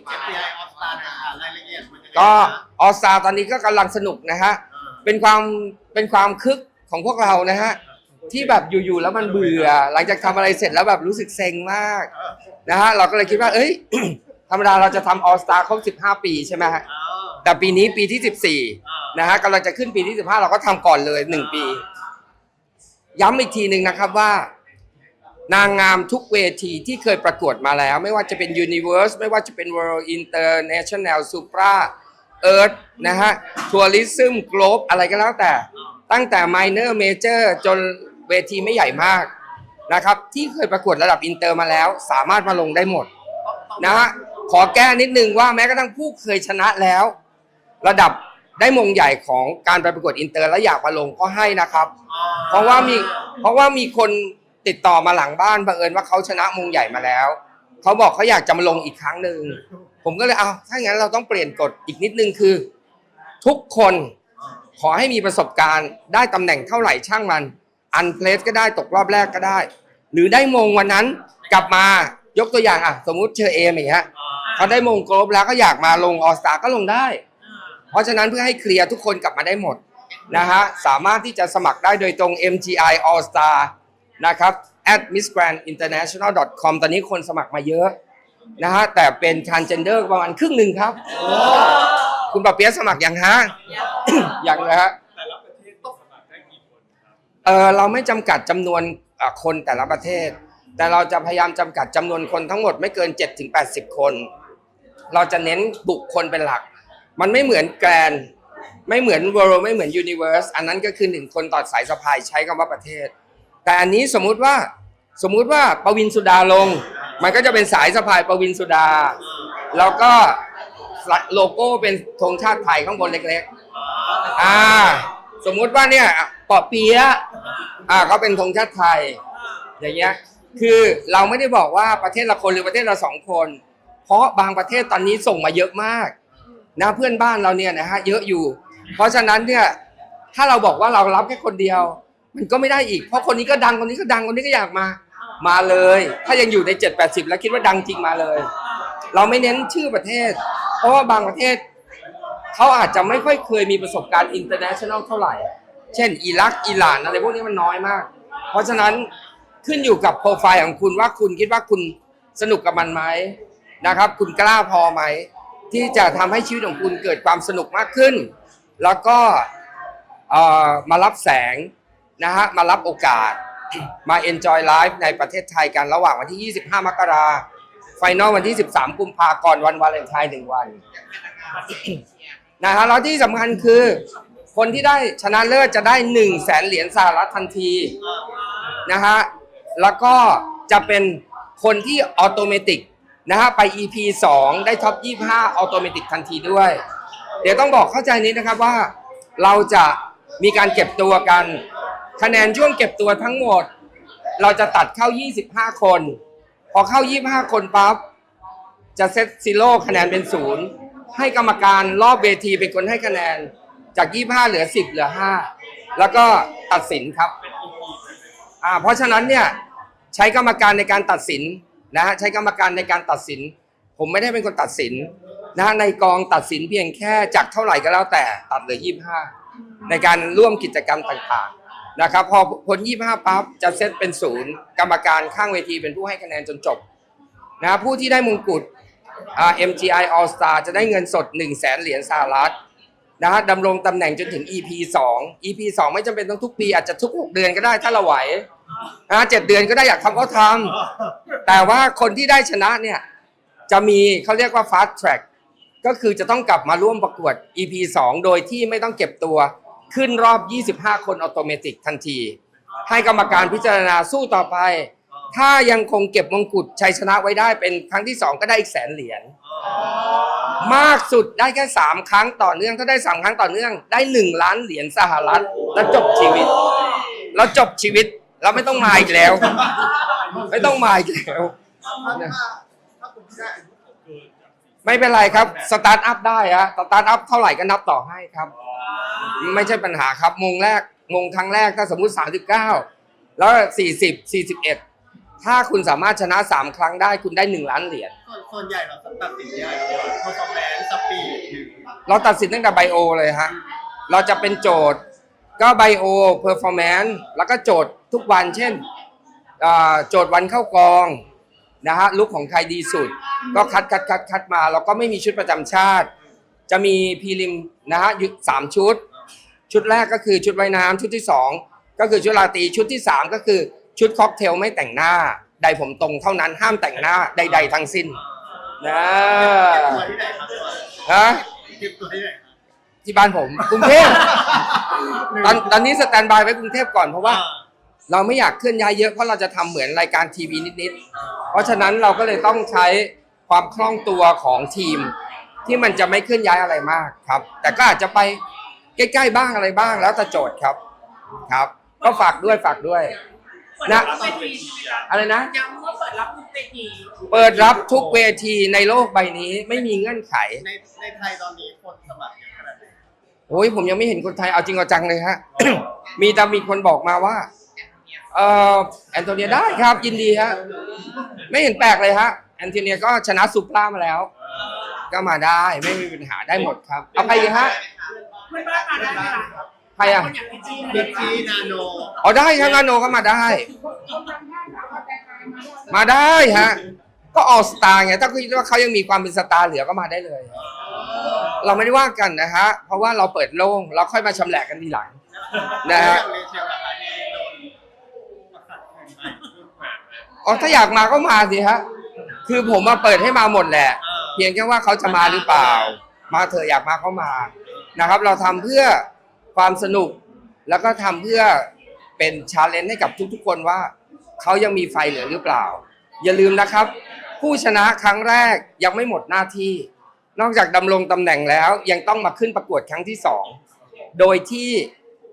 MTI All Star นะอ่ารายละเอียดมันจะก็ออสตาตอนนี้ก็กำลังสนุกนะฮะเป็นความเป็นความคึกของพวกเรานะฮะ ที่แบบอยู่ๆแล้วมันเบื่อ หลังจากทำอะไรเสร็จแล้วแบบรู้สึกเซ็งมากนะฮะเราก็เลยคิดว่า เอ้ย ธรรมดาเราจะทำออสตาครบ 15 ปีใช่ไหมฮะ เออแต่ปีนี้ปีที่เออ14นะฮะกำลังจะขึ้นปีที่ 15 เราก็ทำก่อนเลย 1 ปี ย้ำอีกทีหนึ่งนะครับว่า นางงามทุกเวทีที่เคยประกวดมาแล้ว ไม่ว่าจะเป็น Universe ไม่ว่าจะเป็น World International Supra Earth นะฮะ Tourism Globe อะไรก็แล้วแต่ ตั้งแต่ Minor Major จนเวทีไม่ใหญ่มากนะครับ ที่เคยประกวดระดับอินเตอร์มาแล้ว สามารถมาลงได้หมดนะฮะขอแก้นิดนึงว่าแม้กระทั่งผู้เคยชนะแล้ว ระดับได้มงใหญ่ของการไปประกวดอินเตอร์แล้วอยากมาลงก็ให้นะครับ เพราะว่ามีเพราะว่ามีคน ติดต่อมาหลังบ้านบังเอิญว่าเขาชนะมงใหญ่มาแล้วเขาบอกเขาอยากจะมาลงอีกครั้งหนึ่งผมก็เลยเอาถ้าอย่างนั้นเราต้องเปลี่ยนกฎอีกนิดนึงคือ ทุกคนขอให้มีประสบการณ์ ได้ตำแหน่งเท่าไหร่ช่างมัน อันเพลสก็ได้ตกรอบแรกก็ได้ หรือได้มงวันนั้นกลับมายกตัวอย่างอะสมมุติเชอเอมอย่างเงี้ยเขาได้มงโกลบแล้วก็อยากมาลงออสตาก็ลงได้ เพราะฉะนั้นเพื่อให้เคลียร์ทุกคนกลับมาได้หมดนะฮะสามารถที่จะสมัครได้โดยตรง MGI All Star นะครับ at missgrandinternational.com ตอนนี้คนสมัครมาเยอะนะฮะแต่เป็น transgender ประมาณครึ่งหนึ่งครับ คุณปะเปียะสมัครยังฮะยังนะฮะแต่ละประเทศต้องสมัครได้กี่คนครับเออเราไม่จำกัดจำนวนอะคนแต่ละประเทศ แต่เราจะพยายามจำกัดจำนวนคนทั้งหมดไม่เกิน 7-80 คน เราจะเน้นบุคคลเป็นหลัก มันไม่เหมือนแกรนด์ไม่เหมือน world ไม่เหมือน universe อันนั้นก็คือหนึ่งคนต่อสายสะพายใช้คำว่าประเทศ แต่อันนี้สมมุติว่าสมมุติว่าปวินสุดาลง มันก็จะเป็นสายสะพายปวินสุดา แล้วก็โลโก้เป็นธงชาติไทยข้างบนเล็กๆอ่า สมมุติว่าเนี่ยปอเปียะอ่าเขาเป็นธงชาติไทย อย่างเงี้ยคือเราไม่ได้บอกว่าประเทศละคนหรือประเทศละสองคน เพราะบางประเทศตอนนี้ส่งมาเยอะมากนะเพื่อนบ้านเราเนี่ยนะฮะเยอะอยู่ เพราะฉะนั้นเนี่ยถ้าเราบอกว่าเรารับแค่คนเดียว มันก็ไม่ได้อีก เพราะคนนี้ก็ดังคนนี้ก็ดังคนนี้ก็อยากมา มาเลย ถ้ายังอยู่ในเจ็ดแปดสิบแล้วคิดว่าดังจริงมาเลย เราไม่เน้นชื่อประเทศ เพราะว่าบางประเทศเขาอาจจะไม่ค่อยเคยมีประสบการณ์ international เท่าไหร่ เช่น อิรักอิหร่านอะไรพวกนี้มันน้อยมาก เพราะฉะนั้นขึ้นอยู่กับโปรไฟล์ของคุณว่าคุณคิดว่าคุณสนุกกับมันไหมนะครับ คุณกล้าพอไหม ที่จะทำให้ชีวิตของคุณเกิดความสนุกมากขึ้น แล้วก็เอ่อมารับแสง นะฮะมารับโอกาสมา enjoy life ในประเทศไทยกันระหว่างวันที่ 25 มกราไฟนอลวันที่ 13 กุมภาก่อนวันวาเลนไทน์หนึ่งวันนะฮะแล้วที่สำคัญคือ คนที่ได้ชนะเลิศจะได้1นึ่งแสนเหรียญสหรัฐทันทีนะฮะแล้วก็จะเป็นคนที่ออโตเมติกนะฮะไป EP 2 ได้ท็อป 25ออโตเมติกทันทีด้วย เดี๋ยวต้องบอกเข้าใจนิดนะครับว่าเราจะมีการเก็บตัวกัน คะแนนช่วงเก็บตัวทั้งหมด เราจะตัดเข้า 25 คน พอเข้า 25 คนปั๊บจะเซตซีโร่คะแนนเป็นศูนย์ให้กรรมการรอบเวทีเป็นคนให้คะแนน จาก 25 เหลือ 10 เหลือ 5 แล้วก็ตัดสินครับอ่าเพราะฉะนั้นเนี่ยใช้กรรมการในการตัดสินนะฮะใช้กรรมการในการตัดสิน ผมไม่ได้เป็นคนตัดสินนะฮะในกองตัดสินเพียงแค่จากเท่าไหร่ก็แล้วแต่ตัดเหลือ 25 ในการร่วมกิจกรรมต่างๆ นะครับพอพ้น25ปั๊บจะเซตเป็นศูนย์กรรมการข้างเวทีเป็นผู้ให้คะแนนจนจบนะผู้ที่ได้มงกุฎอ่า MGI All Star จะได้เงินสด 1 0 0 0 0แสนเหรียญสหรัฐนะฮะดำรงตำแหน่งจนถึง EP 2 EP 2 ไม่จำเป็นต้องทุกปี อาจจะทุก 6 เดือนก็ได้ถ้าเราไหวนะเจ็ดเดือนก็ได้อยากทำก็ทำแต่ว่าคนที่ได้ชนะเนี่ยจะมีเขาเรียกว่า fast track ก็คือจะต้องกลับมาร่วมประกวด EP 2 โดยที่ไม่ต้องเก็บตัว ขึ้นรอบ 25 คนออโตเมติกทันที ให้กรรมการพิจารณาสู้ต่อไป ถ้ายังคงเก็บมงกุฎชัยชนะไว้ได้เป็นครั้งที่สองก็ได้อีกแสนเหรียญมากสุดได้แค่สามครั้งต่อเนื่องถ้าได้สามครั้งต่อเนื่องได้หนึ่งล้านเหรียญสหรัฐ แล้วจบชีวิต แล้วจบชีวิตเราไม่ต้องมาอีกแล้ว ไม่ต้องมาอีกแล้ว ไม่เกินจากสี่ไม่เป็นไรครับ สตาร์ทอัพได้ฮะสตาร์ทอัพเท่าไหร่ก็นับต่อให้ครับ ไม่ใช่ปัญหาครับมงแรกมงครั้งแรกถ้าสมมุติ 39 แล้ว 40 41 ถ้าคุณสามารถชนะสามครั้งได้คุณได้หนึ่งล้านเหรียญส่วนส่วนใหญ่เราตัดสินยังไงครับ performance speed หรือเราตัดสินตั้งแต่ไบโอเลยฮะเราจะเป็นโจทย์ก็ไบโอเพอร์ฟอร์แมนซ์แล้วก็โจทย์ทุกวันเช่นอ่าโจทย์วันเข้ากองนะฮะลุกของใครดีสุด ก็คัดคัดคัดคัดมา เราก็ไม่มีชุดประจำชาติ จะมีพรีลิมนะฮะอยู่สามชุด ชุดแรกก็คือชุดว่ายน้ำชุดที่สองก็คือชุดราตรีชุดที่สามก็คือชุดค็อกเทลไม่แต่งหน้า ใดผมตรงเท่านั้นห้ามแต่งหน้าใด ๆ ทั้งสิ้นนะตัวที่ไหนครับฮะเก็บตัวที่ไหนครับที่บ้านผมกรุงเทพตอนตอนนี้สแตนบายไว้กรุงเทพก่อนเพราะว่า เราไม่อยากเคลื่อนย้ายเยอะเพราะเราจะทำเหมือนรายการทีวีนิดๆเพราะฉะนั้นเราก็เลยต้องใช้ความคล่องตัวของทีม ที่มันจะไม่เคลื่อนย้ายอะไรมากครับ แต่ก็อาจจะไป ใกล้ๆบ้างอะไรบ้างแล้วแต่โจทย์ครับ ครับ ก็ฝากด้วยฝากด้วยนะเปิดรับเวทีใช่ไหมคะอะไรนะ ย้ำว่าเปิดรับทุกเวทีเปิดรับทุกเวทีในโลกใบนี้ไม่มีเงื่อนไข ในในไทยตอนนี้คนสมัครเยอะขนาดไหนโอ้ยผมยังไม่เห็นคนไทยเอาจริงเอาจังเลยฮะ มีแต่มีคนบอกมาว่า เอ่อแอนโทเนียได้ครับยินดีฮะ ไม่เห็นแปลกเลยฮะแอนโทเนียก็ชนะซูปรามาแล้ว ก็มาได้ไม่มีปัญหาได้หมดครับเอาใครดีฮะ เพื่อนบ้านมาได้ไหมคะใครอะ คนอย่างพี่จีนบิ๊กจีนาโนเอาได้ครับนาโนก็มาได้ มาได้ฮะ ก็ออสตาไงถ้าคิดว่าเขายังมีความเป็นสตาร์เหลือก็มาได้เลย เราไม่ได้ว่ากันนะฮะ เพราะว่าเราเปิดโล่งเราค่อยมาชำแหละกันทีหลัง นะฮะ เรเชลล่ะคะที่โดนประกาศคืนไปอ๋อถ้าอยากมาก็มาสิฮะ คือผมมาเปิดให้มาหมดแหละ เพียงแค่ว่าเขาจะมาหรือเปล่า มาเถอะอยากมาก็มา นะครับ เราทำเพื่อความสนุกแล้วก็ทำเพื่อเป็นชาเลนจ์ให้กับทุกๆ คนว่าเขายังมีไฟเหลือหรือเปล่า อย่าลืมนะครับ ผู้ชนะครั้งแรกยังไม่หมดหน้าที่ นอกจากดำรงตำแหน่งแล้วยังต้องมาขึ้นประกวดครั้งที่สองโดยที่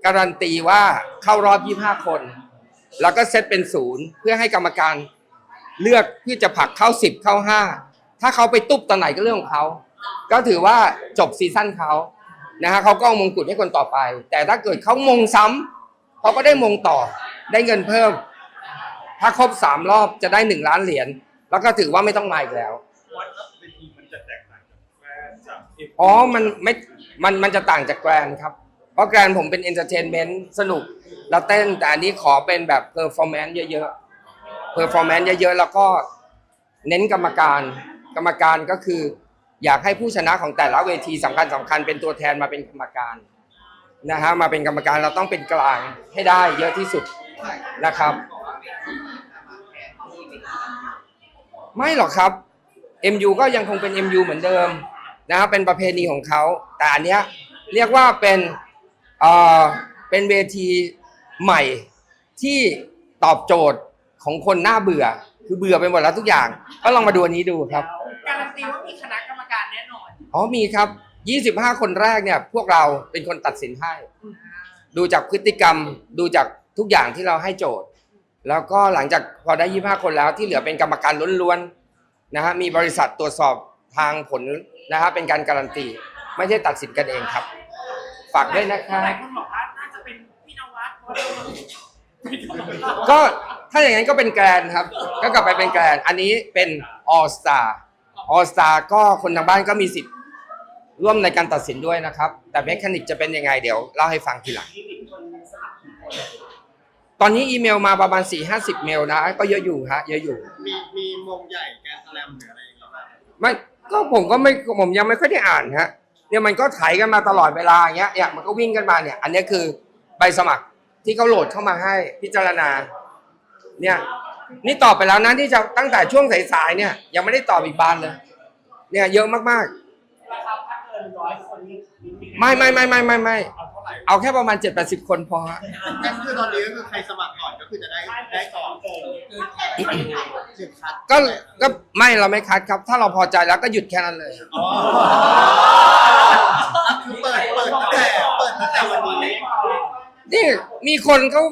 การันตีว่าเข้ารอบ 25 คน แล้วก็เซตเป็นศูนย์เพื่อให้กรรมการเลือกที่จะผลักเข้า 10 เข้า 5 ถ้าเขาไปตุ๊บตอนไหนก็เรื่องของเขา ก็ถือว่าจบซีซั่นเขา นะฮะเขาก็เอามงกุฎให้คนต่อไป แต่ถ้าเกิดเขามงซ้ำเขาก็ได้มงต่อได้เงินเพิ่ม ถ้าครบสามรอบจะได้หนึ่งล้านเหรียญแล้วก็ถือว่าไม่ต้องมาอีกแล้ววัดเวทีมันจะแตกต่างจากแกรนด์จากเอ็มอ๋อมันไม่มันมันจะต่างจากแกรนด์ครับ เพราะแกรนด์ผมเป็นเอนเตอร์เทนเมนต์สนุกแล้วเต้นแต่อันนี้ขอเป็นแบบเพอร์ฟอร์แมนซ์เยอะๆเพอร์ฟอร์แมนซ์เยอะๆแล้วก็เน้นกรรมการ กรรมการก็คือ อยากให้ผู้ชนะของแต่ละเวทีสำคัญสำคัญเป็นตัวแทนมาเป็นกรรมการนะฮะมาเป็นกรรมการเราต้องเป็นกลางให้ได้เยอะที่สุดนะครับ ไม่หรอกครับ MU ก็ยังคงเป็น MU เหมือนเดิมนะครับเป็นประเพณีของเขา แต่อันเนี้ยเรียกว่าเป็นเอ่อเป็นเวทีใหม่ที่ตอบโจทย์ของคนหน้าเบื่อ คือเบื่อไปหมดแล้วทุกอย่าง ก็ลองมาดูอันนี้ดูครับการันตีว่ามีคณะ อนอ๋อมีครับ 25 คนแรกเนี่ย พวกเราเป็นคนตัดสินให้ ดูจากพฤติกรรมดูจากทุกอย่างที่เราให้โจทย์ แล้วก็หลังจากพอได้ 25 คนแล้วที่เหลือเป็นกรรมการล้วนๆนะฮะมีบริษัทตรวจสอบทางผลนะฮะเป็นการการันตี ไม่ใช่ตัดสินกันเองครับ ฝากด้วยนะครัหลายบคนบอกว่าน่าจะเป็นพี่นวัดเพราะเราก็ถ้าอย่างนั้นก็เป็นแกรนครับ ก็กลับไปเป็นแกรนอันนี้เป็นออสตาออสตาก็คนทางบ้านก็มีสิทธิ์ ร่วมในการตัดสินด้วยนะครับ แต่เมคานิกจะเป็นยังไงเดี๋ยวเล่าให้ฟังทีหลัง ตอนนี้อีเมลมาประมาณ 4 5 0 เมลนะ ก็เยอะอยู่ฮะเยอะอยู่ มีมีมงใหญ่แกรนด์สแลมหรืออะไรอย่างเงี้ยบ้างไม่ก็ผมก็ไม่ผมยังไม่ค่อยได้อ่านฮะเนี่ยมันก็ไถกันมาตลอดเวลาอย่างเงี้ยเนี่ยมันก็วิ่งกันมาเนี่ย อันเนี้ยคือใบสมัครที่เขาโหลดเข้ามาให้พิจารณา เนี่ย นี่ตอบไปแล้วนะที่จะตั้งแต่ช่วงสายๆเนี่ย ยังไม่ได้ตอบอีกบานเลย เนี่ยเยอะมากราคาถ้าเกิ นร้อยคนนี้ๆไม่ไม่ไม่ไม่ไม่ไม่เอาเท่าไหร่เอาแค่ประมาณ 7 8 0 คนพอฮะก็คือตอนนี้ก็คือใครสมัครก่อนก็คือจะได้ได้ก่อนสิบคัดก็ก็ไม่เราไม่คัดครับ ถ้าเราพอใจแล้วก็หยุดแค่นั้นเลยอ๋อคือเปิดเปิดตั้งแต่เปิดตั้งแต่วันนี้นี่มีคนเขา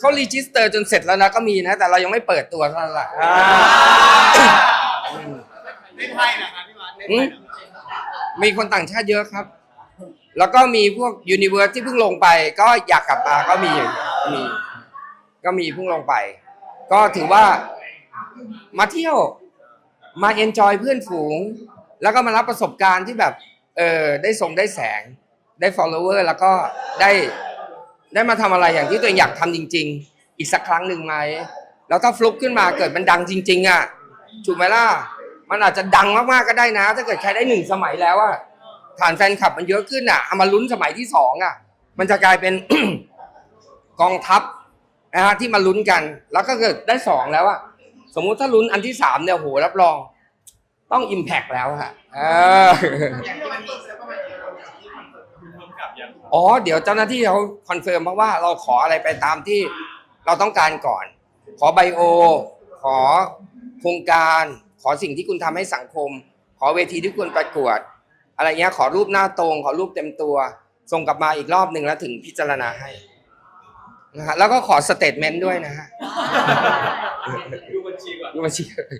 เขารีจิสเตอร์จนเสร็จแล้วนะก็มีนะ แต่เรายังไม่เปิดตัวเท่านั้นแหละอ่าในไทยนะครับพี่วัดในไทยเหรอ มีคนต่างชาติเยอะครับ แล้วก็มีพวกยูนิเว r ร์ที่เพิ่งลงไป ก็อยากกลับมาก็มีอยู่มีก็มีเพิ่งลงไป ก็ถือว่ามาเที่ยวมาเอนจอยเพื่อนฝูง แล้วก็มารับประสบการณ์ที่แบบ เออได้ทรงได้แสงได้ follower แล้วก็ได้ได้มาทำอะไรอย่างที่ตัวเองอยากทำจริง ๆ อีกสักครั้งหนึ่งไหม แล้วถ้าฟลุกขึ้นมาเกิดมันดังจริง ๆ อะ ถูกไหมล่ะ มันอาจจะดังมากๆก็ได้นะ ถ้าเกิดใครได้หนึ่งสมัยแล้วอะฐานแฟนคลับมันเยอะขึ้นอะเอามาลุ้นสมัยที่สองอะมันจะกลายเป็น กองทัพนะฮะที่มาลุ้นกัน แล้วก็เกิดได้สองแล้วอะสมมุติถ้าลุ้นอันที่สามเนี่ยโหรับรอง ต้องอิมแพกแล้วฮะเอออย่างที่มันมีเซอร์ประมาณกี่คนที่คอนเสิร์ตคุณเพิ่มกับยังอ๋อเดี๋ยวเจ้าหน้าที่เขาคอนเฟิร์มเพราะว่าเราขออะไรไปตามที่เราต้องการก่อน ขอไบโอ ขอโครงการ ขอสิ่งที่คุณทำให้สังคม ขอเวทีที่คุณประกวด อะไรเงี้ยขอรูปหน้าตรง ขอรูปเต็มตัว ส่งกลับมาอีกรอบหนึ่งแล้วถึงพิจารณาให้นะฮะแล้วก็ขอสเตทเมนต์ด้วยนะฮะดูบัญชีก่อนดูบัญชี